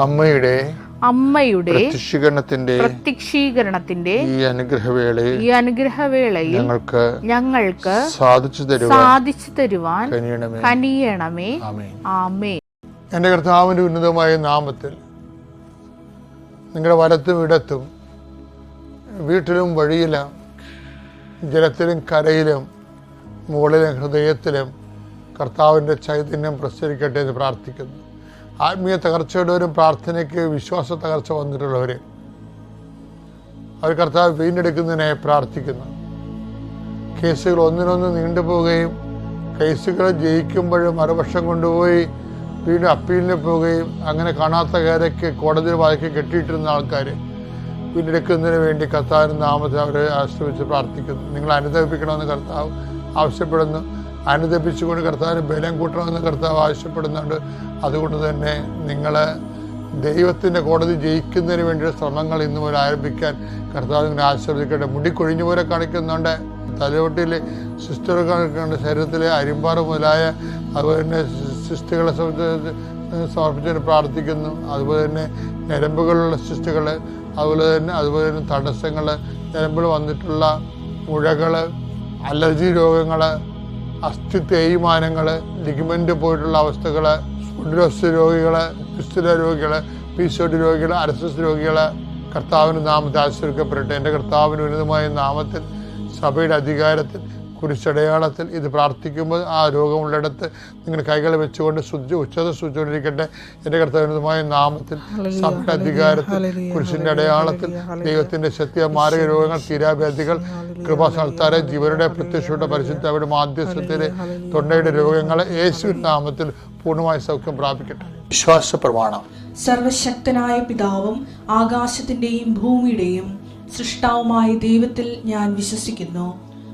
അമ്മയുടെ അമ്മയുടെ പ്രത്യക്ഷീകരണത്തിന്റെ പ്രത്യക്ഷീകരണത്തിന്റെ ഈ അനുഗ്രഹവേളയിൽ ഈ അനുഗ്രഹവേളയിൽ ഞങ്ങൾക്ക് ഞങ്ങൾക്ക് സാധിച്ചു തരുവാൻ സാധിച്ചു തരുവാൻ കനിയണമേ. ആമേ എന്റെ കർത്താവിന്റെ ഉന്നതമായ നാമത്തിൽ നിങ്ങളുടെ വലത്തും ഇടത്തും വീട്ടിലും വഴിയിലും ജലത്തിലും കരയിലും മുകളിലും ഹൃദയത്തിലും കർത്താവിന്റെ ചൈതന്യം പ്രസരിക്കട്ടെ എന്ന് പ്രാർത്ഥിക്കുന്നു. ആത്മീയ തകർച്ചയുള്ളവരും പ്രാർത്ഥനയ്ക്ക് വിശ്വാസ തകർച്ച വന്നിട്ടുള്ളവർ അവർ കർത്താവ് വീണ്ടെടുക്കുന്നതിനായി പ്രാർത്ഥിക്കുന്നു. കേസുകൾ ഒന്നിനൊന്ന് നീണ്ടുപോവുകയും കേസുകൾ ജയിക്കുമ്പോഴും മറുപക്ഷം കൊണ്ടുപോയി വീണ്ടും അപ്പീലിന് പോവുകയും അങ്ങനെ കാണാത്ത കാര്യക്ക് കോടതിയിൽ വായിക്കി കെട്ടിയിട്ടിരുന്ന ആൾക്കാർ വീണ്ടെടുക്കുന്നതിന് വേണ്ടി കർത്താവിന്റെ നാമത്തിൽ അവരെ ആശ്രയിച്ച് പ്രാർത്ഥിക്കുന്നു. നിങ്ങൾ അനുദവിപ്പിക്കണമെന്ന് കർത്താവ് ആവശ്യപ്പെടുന്നു. അനുദപിച്ചുകൊണ്ട് കർത്താവിന് ബലം കൂട്ടണമെന്ന് കർത്താവ് ആവശ്യപ്പെടുന്നുണ്ട്. അതുകൊണ്ട് തന്നെ നിങ്ങൾ ദൈവത്തിന്റെ കോടതി ജയിക്കുന്നതിന് വേണ്ടിയുള്ള ശ്രമങ്ങൾ ഇന്ന് മുതൽ ആരംഭിക്കാൻ കർത്താവ് നിങ്ങളെ ആശ്രയിക്കട്ടെ മുടി കൊഴിഞ്ഞു പോലെ കാണിക്കുന്നുണ്ട്. തലയോട്ടിലെ കാണിക്കുന്നുണ്ട്. ശരീരത്തിലെ അരിമ്പാറ മുതലായ അതുപോലെ തന്നെ സിസ്റ്റുകളെ സംബന്ധിച്ച് സമർപ്പിച്ചുകൊണ്ട് പ്രാർത്ഥിക്കുന്നു. അതുപോലെ തന്നെ ഞരമ്പുകളുള്ള സിസ്റ്റുകൾ അതുപോലെ തന്നെ അതുപോലെ തന്നെ തടസ്സങ്ങൾ ഞരമ്പുകൾ വന്നിട്ടുള്ള മുഴകൾ അലർജി രോഗങ്ങൾ അസ്ഥി തേയ്മാനങ്ങൾ ലിഗമെന്റ് പോയിട്ടുള്ള അവസ്ഥകൾ സ്പോണ്ടിലോസ് രോഗികൾ പിസ്തുല രോഗികൾ പിസോഡ് രോഗികൾ അരസസ് രോഗികൾ കർത്താവിന് നാമത്തെ ആശ്രയിക്കപ്പെടട്ടെ എന്റെ കർത്താവിന് ഉന്നതമായ നാമത്തിൽ സഭയുടെ അധികാരത്തിൽ കുരിശടയാളത്തിൽ ഇത് പ്രാർത്ഥിക്കുമ്പോൾ ആ രോഗമുള്ളിടത്ത് നിങ്ങൾ കൈകൾ വെച്ചുകൊണ്ട് ശുദ്ധി ഉച്ചത സൂചിച്ചുകൊണ്ടിരിക്കട്ടെ എന്റെ കർത്തവ്യമായ നാമത്തിൽ സഭയുടെ അധികാരത്തിൽ കുരിശിന്റെ അടയാളത്തിൽ ദൈവത്തിന്റെ ശക്തിയ മാരക രോഗങ്ങൾ തീരാഭേദികൾ കൃപാസ്ഥാനത്താരെ ജീവരുടെ പ്രത്യക്ഷയുടെ പരിശുദ്ധ അവരുടെ മാധ്യസ്ഥത്തിലെ തൊണ്ടയുടെ രോഗങ്ങൾ യേശു നാമത്തിൽ പൂർണമായ സൗഖ്യം പ്രാപിക്കട്ടെ. വിശ്വാസ പ്രമാണം. സർവശക്തനായ പിതാവും ആകാശത്തിന്റെയും ഭൂമിയുടെയും സൃഷ്ടാവുമായ ദൈവത്തിൽ ഞാൻ വിശ്വസിക്കുന്നു.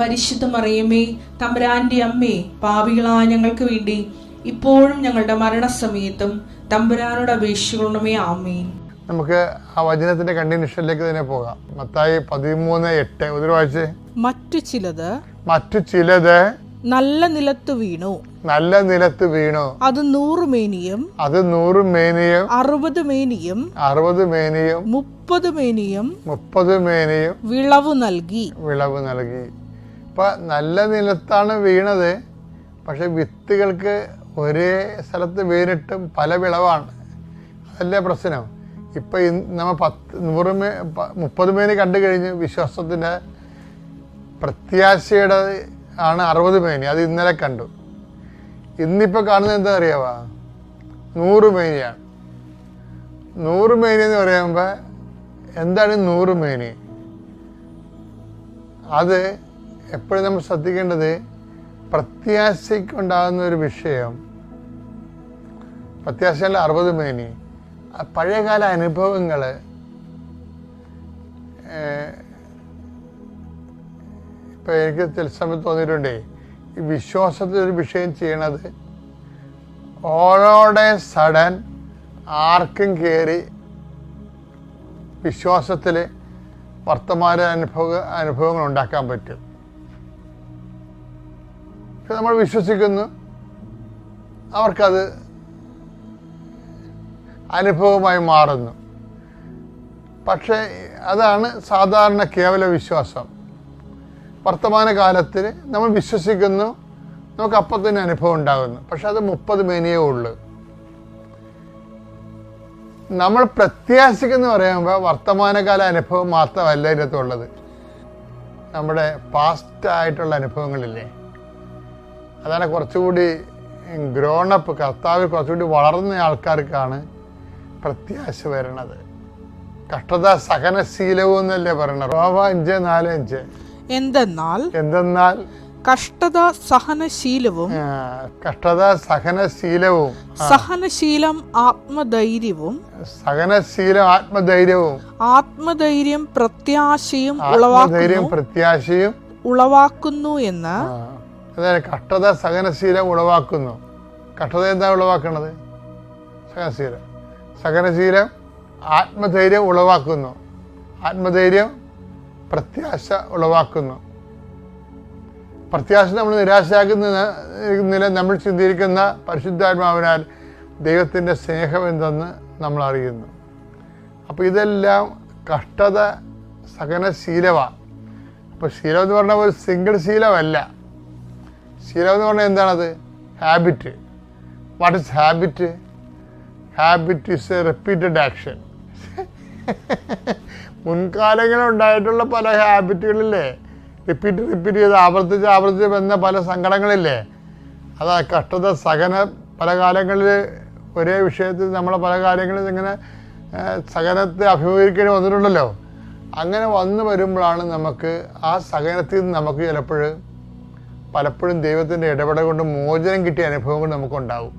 പരിശുദ്ധ മറിയമ്മേ തമ്പുരാന്റെ അമ്മേ പാപികളായ ഞങ്ങൾക്ക് വേണ്ടി ഇപ്പോഴും ഞങ്ങളുടെ മരണസമയത്തും തമ്പുരാനോട് അപേക്ഷിക്കണമേ ആമേൻ. നമുക്ക് ആ വചനത്തിന്റെ കണ്ടിന്യൂഷനിലേക്ക് തന്നെ പോകാം. മത്തായി പതിമൂന്ന് എട്ട് ഒരു വായിച്ച്? മറ്റു ചിലത് മറ്റു ചിലത് നല്ല നിലത്ത് വീണു. നല്ല നിലത്ത് വീണു. അത് നൂറ് മേനിയും അത് നൂറ് മേനിയും അറുപത് മേനിയും അറുപത് മേനിയും മുപ്പത് മേനിയും മുപ്പത് മേനിയും വിളവ് നൽകി. വിളവ് നൽകി. ഇപ്പൊ നല്ല നിലത്താണ് വീണത്. പക്ഷെ വിത്തുകൾക്ക് ഒരേ സ്ഥലത്ത് വീണിട്ടും പല വിളവാണ്. അതല്ലേ പ്രശ്നം. ഇപ്പം ഇന്ന് നമ്മ പത്ത് നൂറ് മേ മുപ്പത് മേന് കണ്ടു കഴിഞ്ഞ് വിശ്വാസത്തിന്റെ പ്രത്യാശയുടെ ആണ് അറുപത് മേനി. അത് ഇന്നലെ കണ്ടു. ഇന്നിപ്പോൾ കാണുന്നത് എന്താ അറിയാവാ? നൂറ് മേനിയാണ്. നൂറ് മേനി എന്ന് പറയുമ്പോൾ എന്താണ് നൂറ് മേനി? അത് എപ്പോഴും നമ്മൾ ശ്രദ്ധിക്കേണ്ടത് പ്രത്യാശയ്ക്കുണ്ടാകുന്ന ഒരു വിഷയം. പ്രത്യാശയുള്ള അറുപത് മേനി. പഴയകാല അനുഭവങ്ങൾ ഇപ്പം എനിക്ക് ചില സമയത്ത് തോന്നിയിട്ടുണ്ടേ. ഈ വിശ്വാസത്തിൽ ഒരു വിഷയം ചെയ്യണത് ഓരോടെ സഡൻ ആർക്കും കയറി വിശ്വാസത്തിൽ വർത്തമാന അനുഭവ അനുഭവങ്ങൾ ഉണ്ടാക്കാൻ പറ്റും. പക്ഷെ നമ്മൾ വിശ്വസിക്കുന്നു. അവർക്കത് അനുഭവമായി മാറുന്നു. പക്ഷേ അതാണ് സാധാരണ കേവല വിശ്വാസം. വർത്തമാന കാലത്തിൽ നമ്മൾ വിശ്വസിക്കുന്നു. നമുക്ക് അപ്പം തന്നെ അനുഭവം ഉണ്ടാകുന്നു. പക്ഷെ അത് മുപ്പത് മേനിയേ ഉള്ളൂ. നമ്മൾ പ്രത്യാശിക്കുന്നു പറയുമ്പോൾ വർത്തമാനകാല അനുഭവം മാത്രമല്ല ഇതിനകത്തുള്ളത്. നമ്മുടെ പാസ്റ്റ് ആയിട്ടുള്ള അനുഭവങ്ങളില്ലേ? അതാണ് കുറച്ചുകൂടി ഗ്രോണപ്പ് കർത്താവിൽ കുറച്ചുകൂടി വളർന്ന ആൾക്കാർക്കാണ് പ്രത്യാശ വരണത്. കഷ്ടത സഹനശീലവും എന്നല്ലേ പറയണത്. റോമ അഞ്ച് നാല് അഞ്ച്. എന്തെന്നാൽ എന്തെന്നാൽ കഷ്ടത സഹനശീലവും കഷ്ടത സഹനശീലവും സഹനശീലം ആത്മധൈര്യവും സഹനശീലം ആത്മധൈര്യവും. ആത്മധൈര്യം പ്രത്യാശയും ആത്മധൈര്യം പ്രത്യാശയും ഉളവാക്കുന്നു എന്ന് അതായത് കഷ്ടത സഹനശീലം ഉളവാക്കുന്നു. കഷ്ടത എന്താ ഉളവാക്കുന്നത് സഹനശീലം. സഹനശീലം ആത്മധൈര്യം ഉളവാക്കുന്നു. ആത്മധൈര്യം പ്രത്യാശ ഉളവാക്കുന്നു. പ്രത്യാശ നമ്മൾ നിരാശയാക്കുന്ന നില നമ്മൾ ചിന്തിയിരിക്കുന്ന പരിശുദ്ധാത്മാവിനാൽ ദൈവത്തിന്റെ സ്നേഹം എന്തെന്ന് നമ്മൾ അറിയുന്നു. അപ്പോൾ ഇതെല്ലാം കഷ്ടത സഹനശീലമാണ് അപ്പോൾ ശീലം എന്ന് പറഞ്ഞാൽ ഒരു സിംഗിൾ ശീലമല്ല. ശീലം എന്ന് പറഞ്ഞാൽ എന്താണത്? Habit what is habit habit is a repeated action മുൻകാലങ്ങളിൽ ഉണ്ടായിട്ടുള്ള പല ഹാബിറ്റുകളില്ലേ റിപ്പീറ്റ് റിപ്പീറ്റ് ചെയ്ത് ആവർത്തിച്ച് ആവർത്തിച്ച് വന്ന പല സങ്കടങ്ങളില്ലേ? അതാ കഷ്ടത സഹന പല കാലങ്ങളിൽ ഒരേ വിഷയത്തിൽ നമ്മളെ പല കാര്യങ്ങളിൽ ഇങ്ങനെ സഹനത്തെ അഭിമുഖീകരിക്കേണ്ടി വന്നിട്ടുണ്ടല്ലോ. അങ്ങനെ വന്നു വരുമ്പോഴാണ് നമുക്ക് ആ സഹനത്തിൽ നിന്ന് നമുക്ക് ചിലപ്പോൾ പലപ്പോഴും ദൈവത്തിന്റെ ഇടപെടൽ കൊണ്ട് മോചനം കിട്ടിയ അനുഭവങ്ങൾ നമുക്കുണ്ടാവും.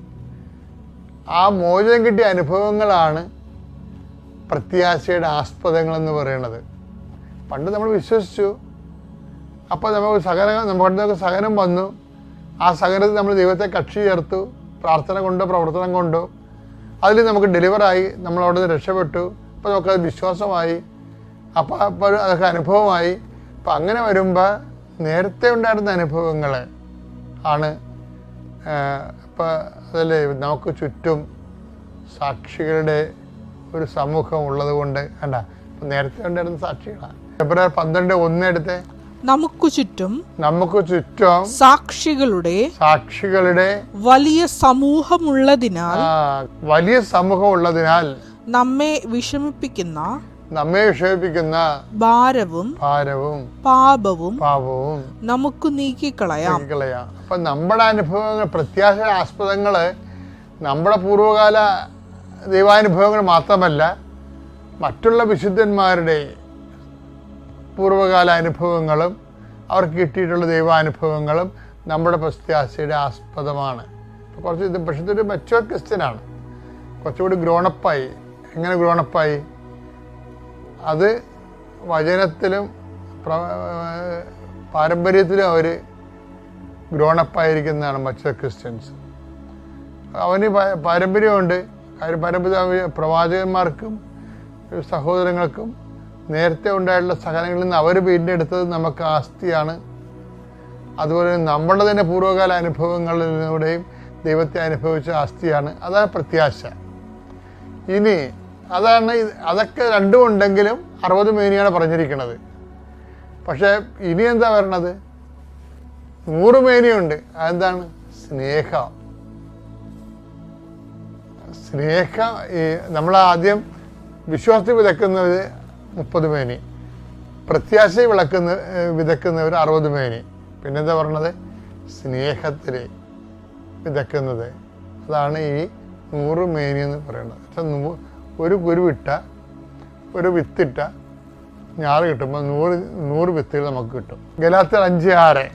ആ മോചനം കിട്ടിയ അനുഭവങ്ങളാണ് പ്രത്യാശയുടെ ആസ്പദങ്ങളെന്ന് പറയുന്നത് പണ്ട് നമ്മൾ വിശ്വസിച്ചു. അപ്പോൾ നമുക്ക് സഹനം നമുക്ക് സഹനം വന്നു. ആ സഹനത്തിൽ നമ്മൾ ദൈവത്തെ കക്ഷി ചേർത്തു. പ്രാർത്ഥന കൊണ്ടോ പ്രവർത്തനം കൊണ്ടോ. അതിൽ നമുക്ക് ഡെലിവറായി നമ്മൾ അവിടെ നിന്ന് രക്ഷപ്പെട്ടു. അപ്പോൾ നമുക്കത് വിശ്വാസമായി. അപ്പോൾ അപ്പോൾ അതൊക്കെ അനുഭവമായി. അപ്പം അങ്ങനെ വരുമ്പോൾ നേരത്തെ ഉണ്ടായിരുന്ന അനുഭവങ്ങൾ ആണ് ഇപ്പം അതല്ലേ നമുക്ക് ചുറ്റും സാക്ഷികളുടെ ഒരു സമൂഹം ഉള്ളത് കൊണ്ട് കണ്ട നേരത്തെ ഉണ്ടായിരുന്ന സാക്ഷികളാണ് ഫെബ്രുവരി പന്ത്രണ്ട് ഒന്ന് എടുത്ത്. നമുക്ക് ചുറ്റും നമുക്ക് ചുറ്റും സാക്ഷികളുടെ സാക്ഷികളുടെ വലിയ സമൂഹമുള്ളതിനാൽ വലിയ സമൂഹം ഉള്ളതിനാൽ നമ്മെ വിഷമിപ്പിക്കുന്ന നമ്മെ ക്ഷേപിക്കുന്ന ഭാരവും ഭാരവും പാപവും പാപവും നമുക്ക് നീക്കിക്കളയാം. കളയാം അപ്പൊ നമ്മുടെ അനുഭവങ്ങൾ പ്രത്യാശ ആസ്പദങ്ങൾ നമ്മുടെ പൂർവകാല ദൈവാനുഭവങ്ങൾ മാത്രമല്ല മറ്റുള്ള വിശുദ്ധന്മാരുടെ പൂർവകാല അനുഭവങ്ങളും അവർക്ക് കിട്ടിയിട്ടുള്ള ദൈവാനുഭവങ്ങളും നമ്മുടെ പ്രത്യാശയുടെ ആസ്പദമാണ്. കുറച്ച് ഇത് പക്ഷേ ഇതൊരു മെച്ചുവർ ക്രിസ്ത്യനാണ് കുറച്ചുകൂടി ഗ്രോണപ്പായി എങ്ങനെ ഗ്രോണപ്പായി അത് വചനത്തിലും പ്ര- പാരമ്പര്യത്തിലും അവർ ഗ്രോണപ്പായിരിക്കുന്നതാണ് മറ്റ ക്രിസ്ത്യൻസ്. അവന് പാരമ്പര്യമുണ്ട്. കാര്യം പാരമ്പര്യ പ്രവാചകന്മാർക്കും സഹോദരങ്ങൾക്കും നേരത്തെ ഉണ്ടായിട്ടുള്ള സഹനങ്ങളിൽ നിന്ന് അവർ വീണ്ടെടുത്തത് നമുക്ക് ആസ്തിയാണ്. അതുപോലെ നമ്മളുടെ തന്നെ പൂർവകാല അനുഭവങ്ങളിലൂടെയും ദൈവത്തെ അനുഭവിച്ച ആസ്തിയാണ്. അതാണ് പ്രത്യാശ. ഇനി അതാണ് അതൊക്കെ രണ്ടും ഉണ്ടെങ്കിലും അറുപത് മേനിയാണ് പറഞ്ഞിരിക്കുന്നത് പക്ഷേ ഇനി എന്താ വരണത്? നൂറ് മേനിയുണ്ട്. അതെന്താണ്? സ്നേഹ. സ്നേഹ ഈ നമ്മൾ ആദ്യം വിശ്വാസത്തിൽ വിതക്കുന്നത് മുപ്പത് മേനി. പ്രത്യാശ വിളക്കുന്ന വിതക്കുന്നവർ അറുപത് മേനി. പിന്നെന്താ പറഞ്ഞത്? സ്നേഹത്തിൽ വിതക്കുന്നത്. അതാണ് ഈ നൂറ് മേനി എന്ന് പറയുന്നത്. ഒരു കുരുവിട്ട ഒരു വിത്തിട്ട ഞാറ് കിട്ടുമ്പോൾ നൂറ് നൂറ് വിത്തുകൾ നമുക്ക് കിട്ടും. ഗലാത്തിൽ അഞ്ച് ആറ്.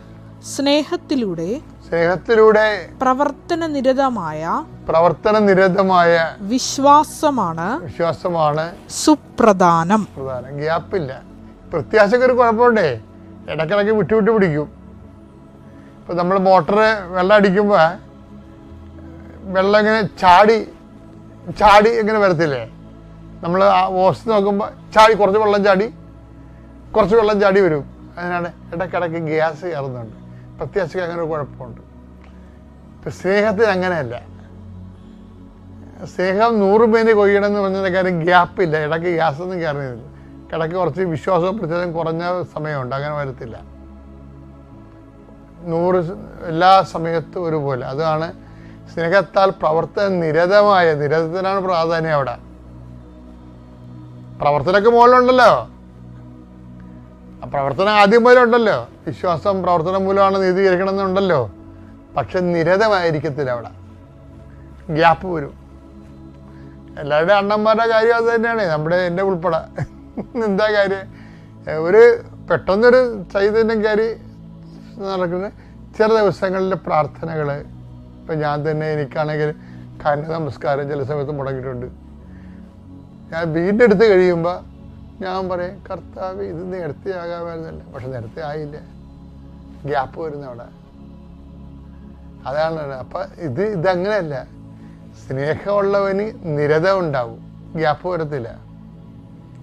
സ്നേഹത്തിലൂടെ സ്നേഹത്തിലൂടെ പ്രവർത്തന നിരതമായ പ്രവർത്തന നിരതമായ വിശ്വാസമാണ് വിശ്വാസമാണ് സുപ്രധാനം. പ്രധാനം. ഗ്യാപ്പില്ല. പ്രത്യാശക്ക് ഒരു കുഴപ്പമുണ്ടേ? ഇടക്കിടക്ക് വിട്ടു വിട്ടു പിടിക്കും. ഇപ്പം നമ്മൾ മോട്ടറ് വെള്ളം അടിക്കുമ്പോൾ വെള്ളം ഇങ്ങനെ ചാടി ചാടി ഇങ്ങനെ വരത്തില്ലേ? നമ്മൾ ആ ഓസ് നോക്കുമ്പോൾ ചാടി കുറച്ച് വെള്ളം ചാടി കുറച്ച് വെള്ളം ചാടി വരും. അതിനാണ് ഇടയ്ക്കിടയ്ക്ക് ഗ്യാസ് കയറുന്നുണ്ട്. പ്രത്യാശയ്ക്ക് അങ്ങനെ ഒരു കുഴപ്പമുണ്ട്. ഇപ്പം സ്നേഹത്തിന് അങ്ങനെയല്ല. സ്നേഹം നൂറ് പേര് കൊയ്യണമെന്ന് പറഞ്ഞതിന്റെ കാര്യം ഗ്യാപ്പില്ല ഇടയ്ക്ക് ഗ്യാസ് ഒന്നും കയറുന്നില്ല. ഇടയ്ക്ക് കുറച്ച് വിശ്വാസവും പ്രത്യേകം കുറഞ്ഞ സമയമുണ്ട്. അങ്ങനെ വരത്തില്ല. നൂറ് എല്ലാ സമയത്തും ഒരുപോലെ. അതാണ് സ്നേഹത്താൽ പ്രവർത്തന നിരതമായ നിരതത്തിനാണ് പ്രാധാന്യം അവിടെ. പ്രവർത്തനമൊക്കെ മുകളിലുണ്ടല്ലോ. പ്രവർത്തനം ആദ്യം മുതലേ ഉണ്ടല്ലോ വിശ്വാസം പ്രവർത്തനം മൂലമാണ് നീതീകരിക്കണം എന്നുണ്ടല്ലോ പക്ഷെ നിരതമായിരിക്കത്തില്ല അവിടെ. ഗ്യാപ്പ് വരും. എല്ലാവരുടെ അണ്ണന്മാരുടെ കാര്യം അത് തന്നെയാണ്. നമ്മുടെ എന്റെ ഉൾപ്പെടെ. എന്താ കാര്യം? ഒരു പെട്ടെന്നൊരു ചൈതന്യം കയറി നടക്കുന്ന ചില ദിവസങ്ങളിലെ പ്രാർത്ഥനകൾ ഇപ്പം ഞാൻ തന്നെ എനിക്കാണെങ്കിൽ കന്ന നമസ്കാരം ചില സമയത്ത് മുടങ്ങിയിട്ടുണ്ട്. ഞാൻ വീണ്ടെടുത്ത് കഴിയുമ്പോൾ ഞാൻ പറയും കർത്താവ് ഇത് നേരത്തെ ആകാമായിരുന്നല്ലേ? പക്ഷെ നേരത്തെ ആയില്ല. ഗ്യാപ്പ് വരുന്ന അവിടെ. അതാണ് അപ്പം ഇത് ഇതങ്ങനെയല്ല. സ്നേഹമുള്ളവന് നിരത ഉണ്ടാവും. ഗ്യാപ്പ് വരത്തില്ല.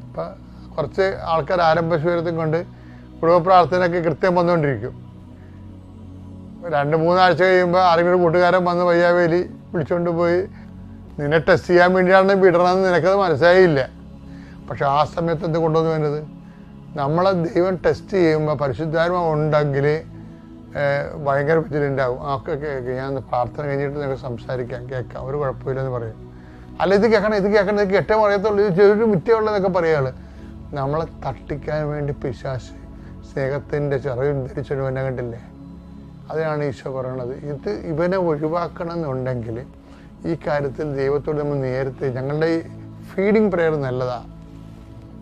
അപ്പം കുറച്ച് ആൾക്കാർ ആരംഭശൂരത്തും കൊണ്ട് കുടുംബ പ്രാർത്ഥനയൊക്കെ കൃത്യം വന്നുകൊണ്ടിരിക്കും. രണ്ട് മൂന്നാഴ്ച കഴിയുമ്പോൾ ആരെങ്കിലും കൂട്ടുകാരൻ വന്ന് വയ്യാവേലി വിളിച്ചുകൊണ്ട് പോയി. നിന്നെ ടെസ്റ്റ് ചെയ്യാൻ വേണ്ടിയാണ് വിടണമെന്ന് നിനക്കത് മനസ്സിലായില്ല. പക്ഷെ ആ സമയത്ത് എന്ത് കൊണ്ടുവന്ന് വരുന്നത്? നമ്മളെ ദൈവം ടെസ്റ്റ് ചെയ്യുമ്പോൾ പരിശുദ്ധാത്മ ഉണ്ടെങ്കിൽ ഭയങ്കര വിജിലുണ്ടാവും ആ ഞാൻ പ്രാർത്ഥന കഴിഞ്ഞിട്ട് നിങ്ങൾക്ക് സംസാരിക്കാം കേൾക്കാം. ഒരു കുഴപ്പമില്ലെന്ന് പറയും. അല്ല ഇത് കേൾക്കണം ഇത് കേൾക്കണം ഇത് കേട്ടേ പറയത്തുള്ളൂ. ഇത് ചെറിയൊരു മിറ്റയുള്ളതൊക്കെ പറയുകയാണ് നമ്മളെ തട്ടിക്കാൻ വേണ്ടി പിശാശ് സ്നേഹത്തിന്റെ ചെറിയ ധരിച്ചൊരു കണ്ടില്ലേ? അതാണ് ഈശോ പറയണത് ഇത് ഇവനെ ഒഴിവാക്കണം എന്നുണ്ടെങ്കിൽ ഈ കാര്യത്തിൽ ദൈവത്തോട് നമ്മൾ നേരത്തെ ഞങ്ങളുടെ ഈ ഫീഡിങ് പ്രെയർ നല്ലതാണ്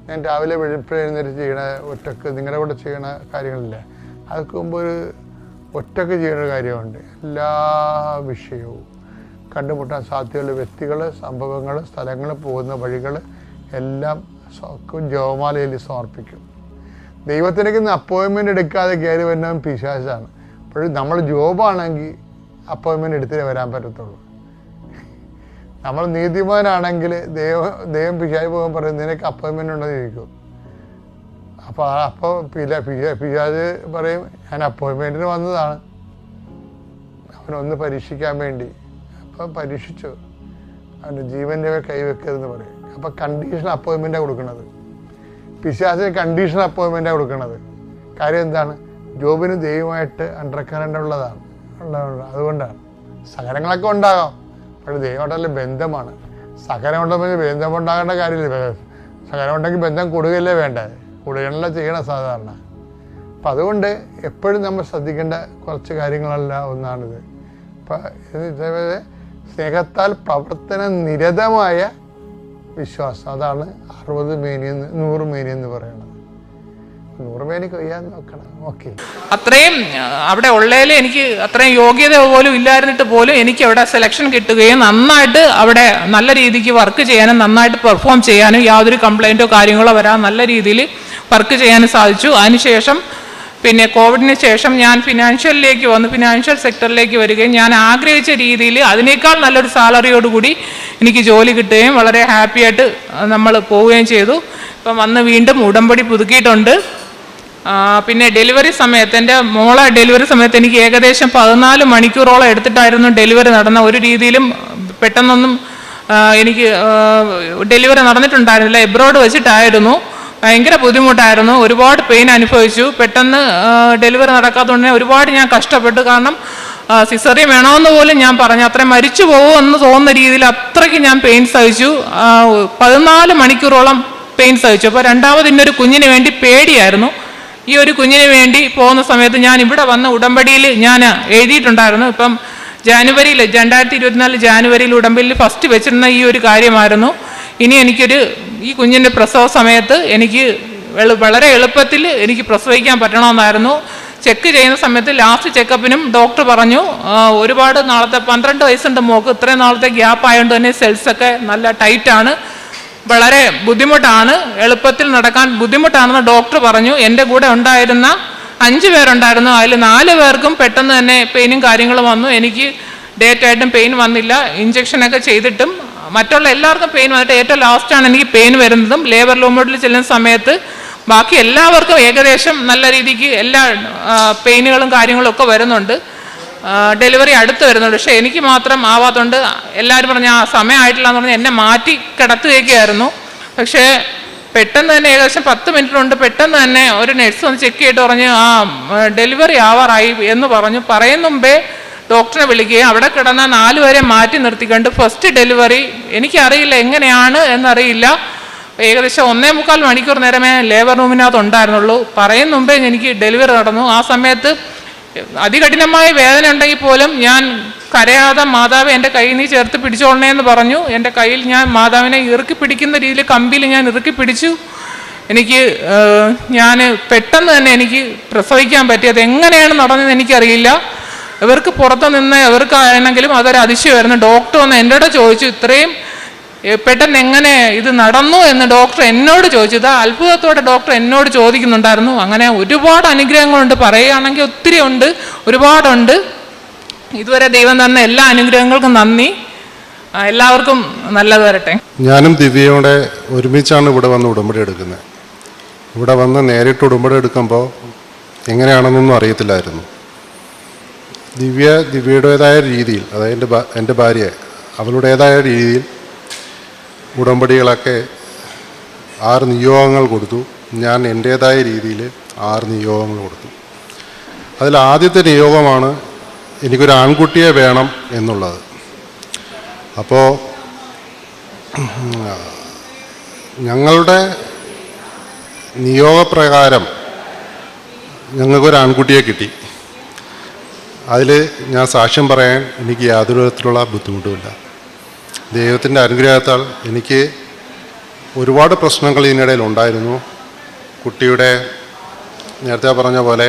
ഞാൻ രാവിലെ വെളുപ്പിൽ എഴുന്നേറ്റ് ചെയ്യണ ഒറ്റയ്ക്ക് നിങ്ങളുടെ കൂടെ ചെയ്യണ കാര്യങ്ങളില്ലേ അതൊക്കെ മുമ്പ് ഒരു ഒറ്റയ്ക്ക് ഒരു കാര്യമുണ്ട്. എല്ലാ വിഷയവും കണ്ടുമുട്ടാൻ സാധ്യതയുള്ള വ്യക്തികൾ സംഭവങ്ങൾ സ്ഥലങ്ങൾ പോകുന്ന വഴികൾ എല്ലാം ജോമാലയിൽ സമർപ്പിക്കും. ദൈവത്തിനേക്ക് അപ്പോയിൻമെന്റ് എടുക്കാതെ കയറി വരുന്നവൻ പിശാചാണ്. അപ്പോഴും നമ്മൾ ജോബാണെങ്കിൽ അപ്പോയിൻമെന്റ് എടുത്തിട്ട് വരാൻ പറ്റത്തുള്ളൂ. നമ്മൾ നീതിമാനാണെങ്കിൽ ദൈവം ദൈവം പിശാച് പോകാൻ പറയും നിനക്ക് അപ്പോയിൻമെന്റ് ഉണ്ടെന്ന് ചോദിക്കും. അപ്പോൾ അപ്പോൾ പില പിശാ- പിശാജ് പറയും ഞാൻ അപ്പോയിൻമെന്റിന് വന്നതാണ്. അവനൊന്ന് പരീക്ഷിക്കാൻ വേണ്ടി. അപ്പം പരീക്ഷിച്ചു. അവന്റെ ജീവന്റെ കൈവെക്കരുതെന്ന് പറയും. അപ്പം കണ്ടീഷൻ അപ്പോയിൻമെന്റാണ് കൊടുക്കുന്നത് പിശാസിന് കണ്ടീഷൻ അപ്പോയിൻമെന്റാണ് കൊടുക്കുന്നത് കാര്യം എന്താണ്? ജോബിന് ദൈവമായിട്ട് അണ്ടർക്കറന്റ് ഉള്ളതാണ്. അതുകൊണ്ടാണ്. സഹനങ്ങളൊക്കെ ഉണ്ടാകാം. പക്ഷേ ദൈവമായിട്ടുള്ള ബന്ധമാണ്. സഹനം ഉണ്ടെങ്കിൽ ബന്ധം ഉണ്ടാകേണ്ട കാര്യമില്ല. സഹനം ഉണ്ടെങ്കിൽ ബന്ധം കൂടുകയല്ലേ വേണ്ടത് കൂടുകയല്ല ചെയ്യണം സാധാരണ. അപ്പം അതുകൊണ്ട് എപ്പോഴും നമ്മൾ ശ്രദ്ധിക്കേണ്ട കുറച്ച് കാര്യങ്ങളല്ല ഒന്നാണിത്. ഇപ്പം സ്നേഹത്താൽ പ്രവർത്തന നിരതമായ വിശ്വാസം. അതാണ് അറുപത് മേനി നൂറ് മേനി എന്ന് പറയുന്നത്. അത്രയും അവിടെ ഉള്ളതിൽ എനിക്ക് അത്രയും യോഗ്യത പോലും ഇല്ലായിരുന്നിട്ട് പോലും എനിക്ക് അവിടെ സെലക്ഷൻ കിട്ടുകയും നന്നായിട്ട് അവിടെ നല്ല രീതിക്ക് വർക്ക് ചെയ്യാനും നന്നായിട്ട് പെർഫോം ചെയ്യാനും യാതൊരു കംപ്ലൈന്റോ കാര്യങ്ങളോ വരാൻ നല്ല രീതിയിൽ വർക്ക് ചെയ്യാനും സാധിച്ചു. അതിനുശേഷം പിന്നെ കോവിഡിന് ശേഷം ഞാൻ ഫിനാൻഷ്യലിലേക്ക് വന്നു. ഫിനാൻഷ്യൽ സെക്ടറിലേക്ക് വരികയും ഞാൻ ആഗ്രഹിച്ച രീതിയിൽ അതിനേക്കാൾ നല്ലൊരു സാലറിയോടുകൂടി എനിക്ക് ജോലി കിട്ടുകയും വളരെ ഹാപ്പിയായിട്ട് നമ്മൾ പോവുകയും ചെയ്തു. ഇപ്പം വന്ന് വീണ്ടും ഉടമ്പടി പുതുക്കിയിട്ടുണ്ട്. പിന്നെ ഡെലിവറി സമയത്ത് എന്റെ മോളെ ഡെലിവറി സമയത്ത് എനിക്ക് ഏകദേശം പതിനാല് മണിക്കൂറോളം എടുത്തിട്ടായിരുന്നു ഡെലിവറി നടന്ന. ഒരു രീതിയിലും പെട്ടെന്നൊന്നും എനിക്ക് ഡെലിവറി നടന്നിട്ടുണ്ടായിരുന്നില്ല. എബ്രോഡ് വെച്ചിട്ടായിരുന്നു. ഭയങ്കര ബുദ്ധിമുട്ടായിരുന്നു. ഒരുപാട് പെയിൻ അനുഭവിച്ചു. പെട്ടെന്ന് ഡെലിവറി നടക്കാത്തതുകൊണ്ട് ഒരുപാട് ഞാൻ കഷ്ടപ്പെട്ടു. കാരണം സിസറിയം വേണമെന്ന് പോലും ഞാൻ പറഞ്ഞു. അത്രയും മരിച്ചു പോകുമെന്ന് തോന്നുന്ന രീതിയിൽ അത്രയ്ക്ക് ഞാൻ പെയിൻ സഹിച്ചു. പതിനാല് മണിക്കൂറോളം പെയിൻ സഹിച്ചു. അപ്പോൾ രണ്ടാമത് ഇന്നൊരു കുഞ്ഞിന് വേണ്ടി പേടിയായിരുന്നു. ഈ ഒരു കുഞ്ഞിന് വേണ്ടി പോകുന്ന സമയത്ത് ഞാൻ ഇവിടെ വന്ന ഉടമ്പടിയിൽ ഞാൻ എഴുതിയിട്ടുണ്ടായിരുന്നു. ഇപ്പം ജാനുവരിയിൽ രണ്ടായിരത്തി ഇരുപത്തിനാല് ജാനുവരിയിൽ ഉടമ്പടിയിൽ ഫസ്റ്റ് വെച്ചിരുന്ന ഈ ഒരു കാര്യമായിരുന്നു. ഇനി എനിക്കൊരു ഈ കുഞ്ഞിന്റെ പ്രസവ സമയത്ത് എനിക്ക് വളരെ എളുപ്പത്തിൽ എനിക്ക് പ്രസവിക്കാൻ പറ്റണമെന്നായിരുന്നു. ചെക്ക് ചെയ്യുന്ന സമയത്ത് ലാസ്റ്റ് ചെക്കപ്പിനും ഡോക്ടർ പറഞ്ഞു ഒരുപാട് നാളത്തെ പന്ത്രണ്ട് വയസ്സുണ്ട് മോക്ക് ഇത്രയും നാളത്തെ ഗ്യാപ്പ് ആയതുകൊണ്ട് തന്നെ സെൽസൊക്കെ നല്ല ടൈറ്റാണ് വളരെ ബുദ്ധിമുട്ടാണ്. എളുപ്പത്തിൽ നടക്കാൻ ബുദ്ധിമുട്ടാണെന്ന് ഡോക്ടർ പറഞ്ഞു. എന്റെ കൂടെ ഉണ്ടായിരുന്ന അഞ്ച് പേരുണ്ടായിരുന്നു. അതിൽ നാല് പേർക്കും പെട്ടെന്ന് തന്നെ പെയിനും കാര്യങ്ങളും വന്നു. എനിക്ക് ഡേറ്റ് ആയിട്ടും പെയിൻ വന്നില്ല. ഇഞ്ചക്ഷനൊക്കെ ചെയ്തിട്ടും മറ്റുള്ള എല്ലാവർക്കും പെയിൻ വന്നിട്ട് ഏറ്റവും ലാസ്റ്റാണ് എനിക്ക് പെയിൻ വരുന്നതും. ലേബർ റൂമിൽ ചെല്ലുന്ന സമയത്ത് ബാക്കി എല്ലാവർക്കും ഏകദേശം നല്ല രീതിക്ക് എല്ലാ പെയിനുകളും കാര്യങ്ങളും ഒക്കെ വരുന്നുണ്ട്. ഡെലിവറി അടുത്ത് വരുന്നുണ്ട്. പക്ഷേ എനിക്ക് മാത്രം ആവാത്തതുകൊണ്ട് എല്ലാവരും പറഞ്ഞ ആ സമയമായിട്ടില്ല എന്ന് പറഞ്ഞ് എന്നെ മാറ്റി കിടത്തുകയൊക്കെയായിരുന്നു പക്ഷേ പെട്ടെന്ന് തന്നെ ഏകദേശം പത്ത് മിനിറ്റ് കൊണ്ട് പെട്ടെന്ന് തന്നെ ഒരു നഴ്സ് വന്ന് ചെക്ക് ചെയ്തിട്ട് പറഞ്ഞ് ആ ഡെലിവറി ആവാറായി എന്ന് പറഞ്ഞു. പറയുന്ന മുമ്പേ ഡോക്ടറെ വിളിക്കുകയും അവിടെ കിടന്ന നാല് വരെ മാറ്റി നിർത്തിക്കൊണ്ട് ഫസ്റ്റ് ഡെലിവറി എനിക്കറിയില്ല എങ്ങനെയാണ് എന്നറിയില്ല. ഏകദേശം ഒന്നേ മുക്കാൽ മണിക്കൂർ നേരമേ ലേബർ റൂമിനകത്ത് ഉണ്ടായിരുന്നുള്ളൂ. പറയുന്ന മുമ്പേ എനിക്ക് ഡെലിവറി നടന്നു. ആ സമയത്ത് അതികഠിനമായ വേദന ഉണ്ടെങ്കിൽ പോലും ഞാൻ കരയാതെ മാതാവ് എന്റെ കയ്യിൽ നീ ചേർത്ത് പിടിച്ചോളണേ എന്ന് പറഞ്ഞു. എന്റെ കയ്യിൽ ഞാൻ മാതാവിനെ ഇറുക്കി പിടിക്കുന്ന രീതിയിൽ കമ്പിയിൽ ഞാൻ ഇറുക്കി പിടിച്ചു. എനിക്ക് ഞാൻ പെട്ടെന്ന് തന്നെ എനിക്ക് പ്രസവിക്കാൻ പറ്റിയത് എങ്ങനെയാണ് നടന്നതെന്ന് എനിക്കറിയില്ല. ഇവർക്ക് പുറത്ത് നിന്ന് ഇവർക്കാണെങ്കിലും അതൊരു അതിശയമായിരുന്നു ഡോക്ടർ വന്ന് എന്റെ ചോദിച്ചു ഇത്രയും പെട്ടെന്ന് എങ്ങനെ ഇത് നടന്നു എന്ന് ഡോക്ടർ എന്നോട് ചോദിച്ചു. ഇത് അത്ഭുതത്തോടെ ഡോക്ടർ എന്നോട് ചോദിക്കുന്നുണ്ടായിരുന്നു. അങ്ങനെ ഒരുപാട് അനുഗ്രഹങ്ങളുണ്ട്. പറയുകയാണെങ്കിൽ ഒത്തിരി ഉണ്ട്. ഒരുപാടുണ്ട്. ഇതുവരെ ദൈവം തന്ന എല്ലാ അനുഗ്രഹങ്ങൾക്കും നന്ദി. എല്ലാവർക്കും നല്ലത് വരട്ടെ. ഞാനും ദിവ്യയോടെ ഒരുമിച്ചാണ് ഇവിടെ വന്ന് ഉടമ്പടി എടുക്കുന്നത്. ഇവിടെ വന്ന് നേരിട്ട് ഉടമ്പടി എടുക്കുമ്പോൾ എങ്ങനെയാണെന്നൊന്നും അറിയത്തില്ലായിരുന്നു. ദിവ്യ ദിവ്യയുടേതായ രീതിയിൽ അതായത് എന്റെ എന്റെ ഭാര്യ അവളുടേതായ രീതിയിൽ ഉടമ്പടികളൊക്കെ ആറ് നിയോഗങ്ങൾ കൊടുത്തു. ഞാൻ എന്റേതായ രീതിയിൽ ആറ് നിയോഗങ്ങൾ കൊടുത്തു. അതിൽ ആദ്യത്തെ നിയോഗമാണ് എനിക്കൊരു ആൺകുട്ടിയെ വേണം എന്നുള്ളത്. അപ്പോൾ ഞങ്ങളുടെ നിയോഗപ്രകാരം ഞങ്ങൾക്കൊരു ആൺകുട്ടിയെ കിട്ടി. അതിൽ ഞാൻ സാക്ഷ്യം പറയാൻ എനിക്ക് യാതൊരു വിധത്തിലുള്ള ബുദ്ധിമുട്ടുമില്ല. ദൈവത്തിന്റെ അനുഗ്രഹത്താൽ എനിക്ക് ഒരുപാട് പ്രശ്നങ്ങൾ ഇതിനിടയിൽ ഉണ്ടായിരുന്നു. കുട്ടിയുടെ നേരത്തെ പറഞ്ഞ പോലെ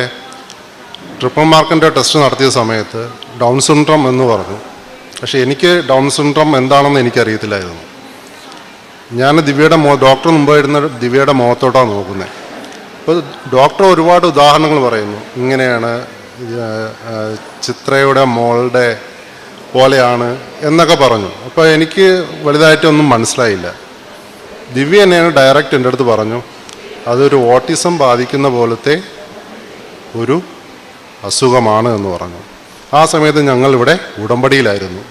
ട്രിപ്പിൾ മാർക്കിന്റെ ടെസ്റ്റ് നടത്തിയ സമയത്ത് ഡൗൺ സിൻഡ്രം എന്ന് പറഞ്ഞു. പക്ഷേ എനിക്ക് ഡൗൺ സിൻഡ്രം എന്താണെന്ന് എനിക്കറിയത്തില്ലായിരുന്നു. ഞാൻ ദിവ്യയുടെ മോ ഡോക്ടർ മുമ്പ് ഇരുന്ന ദിവ്യയുടെ മുഖത്തോട്ടാണ് നോക്കുന്നത്. അപ്പോൾ ഡോക്ടർ ഒരുപാട് ഉദാഹരണങ്ങൾ പറയുന്നു. ഇങ്ങനെയാണ് ചിത്രയുടെ മോളുടെ പോലെയാണ് എന്നൊക്കെ പറഞ്ഞു. അപ്പോൾ എനിക്ക് വലുതായിട്ടൊന്നും മനസ്സിലായില്ല. ദിവ്യ തന്നെയാണ് ഡയറക്റ്റ് എന്റെ അടുത്ത് പറഞ്ഞു അതൊരു ഓട്ടിസം ബാധിക്കുന്ന പോലത്തെ ഒരു അസുഖമാണ് എന്ന് പറഞ്ഞു. ആ സമയത്ത് ഞങ്ങൾ ഇവിടെ ഉടമ്പടിയിലായിരുന്നു.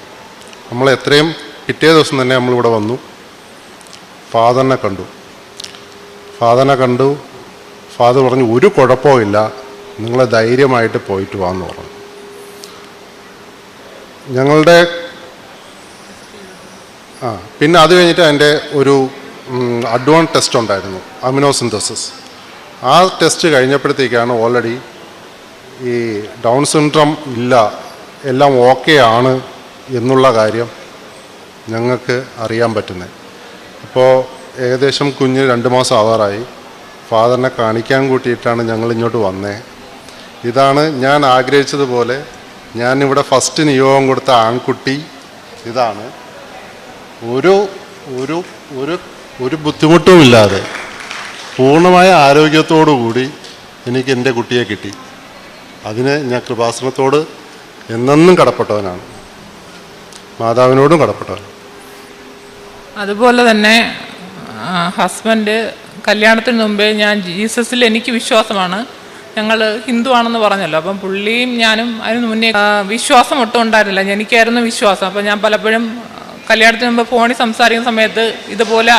നമ്മൾ എത്രയും പിറ്റേ ദിവസം തന്നെ നമ്മളിവിടെ വന്നു. ഫാദറിനെ കണ്ടു. ഫാദറിനെ കണ്ടു. ഫാദർ പറഞ്ഞു ഒരു കുഴപ്പവും ഇല്ല. നിങ്ങൾ ധൈര്യമായിട്ട് പോയിട്ട് വാന്ന് പറഞ്ഞു. ഞങ്ങളുടെ ആ പിന്നെ അത് കഴിഞ്ഞിട്ട് അതിന്റെ ഒരു അഡ്വാൻസ് ടെസ്റ്റ് ഉണ്ടായിരുന്നു അമിനോസിന്തസിസ് ആ ടെസ്റ്റ് കഴിഞ്ഞപ്പോഴത്തേക്കാണ് ഓൾറെഡി ഈ ഡൗൺ സിൻഡ്രം ഇല്ല എല്ലാം ഓക്കെ ആണ് എന്നുള്ള കാര്യം ഞങ്ങൾക്ക് അറിയാൻ പറ്റുന്നത്. അപ്പോൾ ഏകദേശം കുഞ്ഞ് രണ്ട് മാസം ആവാറായി. ഫാദറിനെ കാണിക്കാൻ കൂട്ടിയിട്ടാണ് ഞങ്ങൾ ഇങ്ങോട്ട് വന്നത് ഇതാണ് ഞാൻ ആഗ്രഹിച്ചതുപോലെ ഞാനിവിടെ ഫസ്റ്റ് നിയോഗം കൊടുത്ത ആൺകുട്ടി ഇതാണ്. ഒരു ഒരു ഒരു ഒരു ബുദ്ധിമുട്ടുമില്ലാതെ പൂർണമായ ആരോഗ്യത്തോടു കൂടി എനിക്ക് എന്റെ കുട്ടിയെ കിട്ടി. അതിന് ഞാൻ കൃപാസനത്തോട് എന്നെന്നും കടപ്പെട്ടവനാണ്. മാതാവിനോടും കടപ്പെട്ടവൻ അതുപോലെ തന്നെ ഹസ്ബൻഡ് കല്യാണത്തിന് മുമ്പേ ഞാൻ ജീസസിൽ എനിക്ക് വിശ്വാസമാണ്. ഞങ്ങൾ ഹിന്ദു ആണെന്ന് പറഞ്ഞല്ലോ. അപ്പം പുള്ളിയും ഞാനും അതിന് മുന്നേ വിശ്വാസം ഒട്ടും ഉണ്ടായിരുന്നില്ല. എനിക്കായിരുന്നു വിശ്വാസം. അപ്പം ഞാൻ പലപ്പോഴും കല്യാണത്തിന് മുമ്പ് ഫോണിൽ സംസാരിക്കുന്ന സമയത്ത് ഇതുപോലെ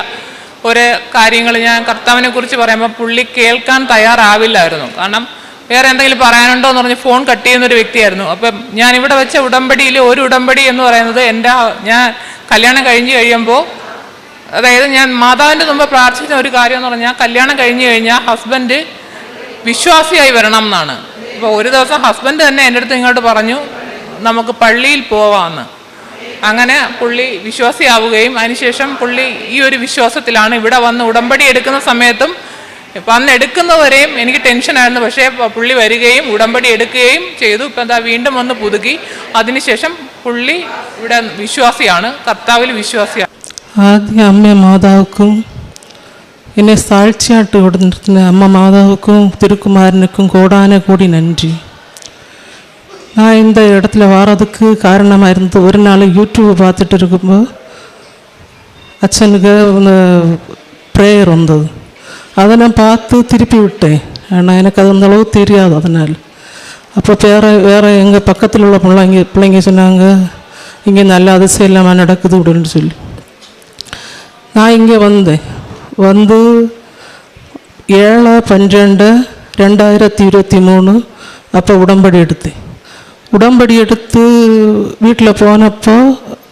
ഓരോ കാര്യങ്ങൾ ഞാൻ കർത്താവിനെ കുറിച്ച് പറയുമ്പോൾ പുള്ളി കേൾക്കാൻ തയ്യാറാവില്ലായിരുന്നു. കാരണം വേറെ എന്തെങ്കിലും പറയാനുണ്ടോ എന്ന് പറഞ്ഞ് ഫോൺ കട്ട് ചെയ്യുന്ന ഒരു വ്യക്തിയായിരുന്നു. അപ്പം ഞാൻ ഇവിടെ വെച്ച ഉടമ്പടിയിൽ ഒരു ഉടമ്പടി എന്ന് പറയുന്നത് എന്റെ ഞാൻ കല്യാണം കഴിഞ്ഞ് കഴിയുമ്പോൾ അതായത് ഞാൻ മാതാവിന്റെ മുമ്പ് പ്രാർത്ഥിച്ച ഒരു കാര്യം എന്ന് പറഞ്ഞാൽ കല്യാണം കഴിഞ്ഞ് കഴിഞ്ഞാൽ ഹസ്ബൻഡ് വിശ്വാസിയായി വരണം എന്നാണ്. ഇപ്പോൾ ഒരു ദിവസം ഹസ്ബൻഡ് തന്നെ എന്റെ അടുത്ത് ഇങ്ങോട്ട് പറഞ്ഞു നമുക്ക് പള്ളിയിൽ പോവാമെന്ന് അങ്ങനെ പുള്ളി വിശ്വാസിയാവുകയും അതിനുശേഷം പുള്ളി ഈ ഒരു വിശ്വാസത്തിലാണ് ഇവിടെ വന്ന് ഉടമ്പടി എടുക്കുന്ന സമയത്തും ഇപ്പം അന്ന് എടുക്കുന്നവരെയും എനിക്ക് ടെൻഷനായിരുന്നു പക്ഷേ പുള്ളി വരികയും ഉടമ്പടി എടുക്കുകയും ചെയ്തു. ഇപ്പം എന്താ വീണ്ടും വന്ന് പുതുക്കി. അതിനുശേഷം പുള്ളി ഇവിടെ വിശ്വാസിയാണ് കർത്താവിൽ വിശ്വാസിയാണ്. ആദ്യം അമ്മ മാതാവുക്കും എന്നെ സാക്ഷിയായിട്ട് ഇവിടെ നിർത്തുന്ന അമ്മ മാതാവുക്കും തിരുക്കുമാരനുക്കും കോടാന കൂടി നന്ദി நான் இந்த இடத்துல வாரதுக்கு காரணமாக இருந்தது ஒரு நாள் யூடியூப் பார்த்துட்டு இருக்கும்போது அச்சனுக்கு ஒன்று ப்ரேயர் வந்தது. அதை நான் பார்த்து திருப்பி விட்டேன். ஆனால் எனக்கு அது அந்தளவு தெரியாது அதனால். அப்போ வேறு வேறு எங்கள் பக்கத்தில் உள்ள பிள்ளைங்க பிள்ளைங்க சொன்னாங்க இங்கே நல்ல அதிசயம் இல்லாமல் நடக்குது அப்படின்னு சொல்லி. நான் இங்கே வந்தேன். வந்து ஏழு பன்னிரெண்டு ரெண்டாயிரத்தி இருபத்தி மூணு. அப்போ உடம்படி எடுத்தேன் உடம்படி எடுத்து வீட்டில் போனப்போ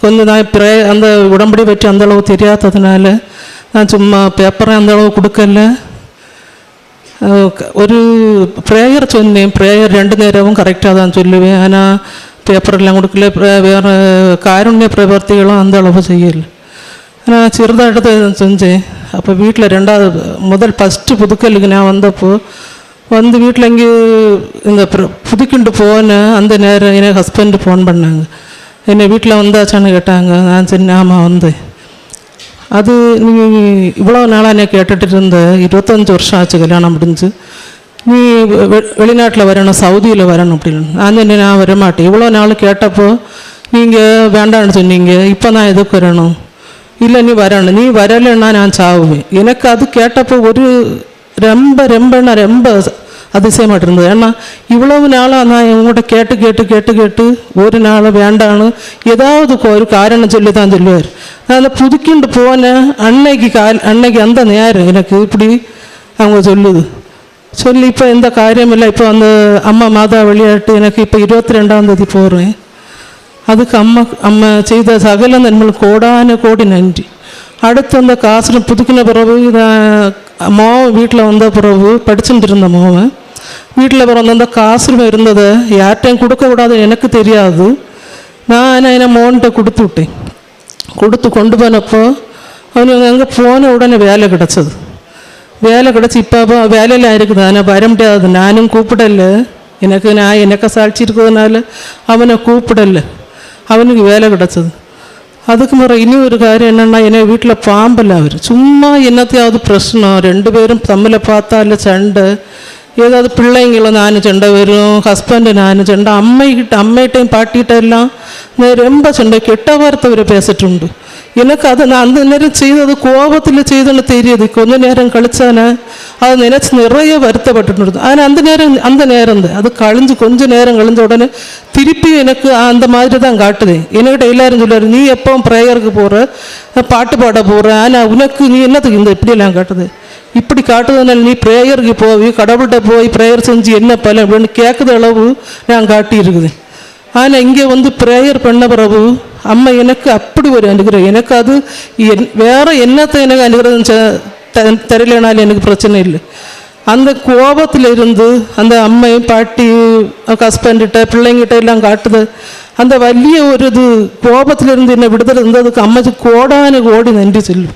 கொஞ்சம் நான் பிரே அந்த உடம்படி பற்றி அந்தளவு தெரியாததுனால நான் சும்மா பேப்பரை அந்தளவு கொடுக்கல. ஒரு ப்ரேயர் சொன்னேன். ப்ரேயர் ரெண்டு நேரமும் கரெக்டாக தான் சொல்லுவேன். ஆனால் பேப்பரெல்லாம் கொடுக்கல. வேறு காருண்ய பிரவர்த்திகளும் அந்த அளவு செய்யலை. நான் சிறிதாகிட்டு தான் செஞ்சேன் அப்போ வீட்டில் ரெண்டாவது முதல் ஃபஸ்ட்டு புதுக்கல்லுக்கு நான் வந்தப்போ வந்து வீட்டில் இங்கே இந்த புதுக்கிண்டு போனேன் அந்த நேரம் என் ஹஸ்பண்டு ஃபோன் பண்ணாங்க என்னை வீட்டில் வந்தாச்சான்னு கேட்டாங்க நான் சரி ஆமாம் வந்தேன் அது நீ இவ்வளோ நாளாக என்ன கேட்டுட்டு இருந்த இருபத்தஞ்சி வருஷம் ஆச்சு கல்யாணம் முடிஞ்சு நீ வெளிநாட்டில் வரணும் சவுதியில் வரணும் அப்படின்னு நான் சொன்னேன் நான் வரமாட்டேன் இவ்வளோ நாள் கேட்டப்போ நீங்கள் வேண்டாம்னு சொன்னீங்க இப்போ நான் எதுக்கு வரணும் இல்லை நீ வரணும் நீ வரலைன்னா நான் சாவுவேன் எனக்கு அது கேட்டப்போ ஒரு ரொம்ப ரொம்பன்னா ரொம்ப அதிசயமாட்டு இருந்தது ஏன்னா இவ்வளவு நாளாக நான் இவங்ககிட்ட கேட்டு கேட்டு கேட்டு கேட்டு ஒரு நாள் வேண்டான்னு ஏதாவது கொ- ஒரு காரணம் சொல்லி தான் சொல்லுவார் நான் அந்த புதுக்கிண்டு போனேன் அன்னைக்கு கால் அன்னைக்கு அந்த நேரம் எனக்கு இப்படி அவங்க சொல்லுது சொல்லி இப்போ எந்த காரியம் இல்லை இப்போ அந்த அம்மா மாதா விளையாட்டு அதுக்கு அம்மா அம்மா செய்த சகல நன்மைகள் கோடான கோடி நன்றி. அடுத்து அந்த காசுல புதுக்கின பிறகு நான் மோவன் வீட்டில் வந்த பிறகு படிச்சுட்டு இருந்த மோவன் வீட்டில் பிறந்த அந்த காசுல இருந்ததை யார்கிட்டையும் கொடுக்கக்கூடாது எனக்கு தெரியாது. நான் என்ன மோன்கிட்ட கொடுத்து விட்டேன். கொடுத்து கொண்டு போனப்போ அவனுக்கு அங்கே போன உடனே வேலை கிடச்சது. வேலை கிடச்சி இப்போ அப்போ வேலையில் இருக்குது. ஆனால் வர முடியாது. நானும் கூப்பிடல. எனக்கு நான் எனக்கு சாட்சி இருக்கிறதுனால அவனை கூப்பிடல. அவனுக்கு வேலை கிடச்சது அதுக்கு முறை இனி ஒரு காரியம் என்னென்னா என்னை வீட்டில் பாம்பல்ல அவர் சும்மா என்னத்தையாவது பிரச்சனம் ரெண்டு பேரும் தம்மில் பார்த்தால சண்டை ஏதாவது பிள்ளைங்கள நான் சண்டை வரும் ஹஸ்பண்டு நான் சண்டை அம்மைகிட்ட அம்மைகிட்டையும் பாட்டிகிட்ட எல்லாம் நான் ரொம்ப சண்டை கெட்ட வார்த்தை அவர் பேசிட்டுண்டு எனக்கு അത് അന്ന് നേരം ചെയ്തത് കോപത്തിൽ ചെയ്തെന്ന് തെരിയത് കൊഞ്ഞ നേരം കളിച്ചാന് അത് നനച്ച് നിറയെ വരുത്തപ്പെട്ടിട്ടുണ്ട് അതിന് അന്ത് നേരം അന്ത് നേരം അത് കളിഞ്ച് കൊഞ്ച നേരം കളിഞ്ച ഉടനെ திருப்பி எனக்கு அந்த மாதிரி தான் காட்டுது. என்கிட்ட எல்லாரும் சொல்லுவார் நீ எப்போ ப்ரேயருக்கு போகிற பாட்டு பாட போகிற ஆனால் உனக்கு நீ என்னத்துக்கு இந்த இப்படியெல்லாம் காட்டுது? இப்படி காட்டுறதுனால நீ ப்ரேயருக்கு போய் கடவுள்கிட்ட போய் ப்ரேயர் செஞ்சு என்ன பலன் அப்படின்னு கேட்குற அளவு நான் காட்டியிருக்குது. ஆனால் இங்கே வந்து ப்ரேயர் பண்ண பிறகு அம்மா எனக்கு அப்படி ஒரு அனுகிரகம். எனக்கு அது என் வேறு என்னத்தை எனக்கு அனுகிரகம் தரலைனாலும் எனக்கு பிரச்சனை இல்லை. அந்த கோபத்தில் இருந்து அந்த அம்மையும் பாட்டி ஹஸ்பண்ட்கிட்ட பிள்ளைங்கிட்ட எல்லாம் காட்டுது. அந்த வலிய ஒரு இது கோபத்திலிருந்து என்னை விடுதலை இருந்ததுக்கு அம்மச்சு கோடானு ஓடி நன்றி சொல்லும்.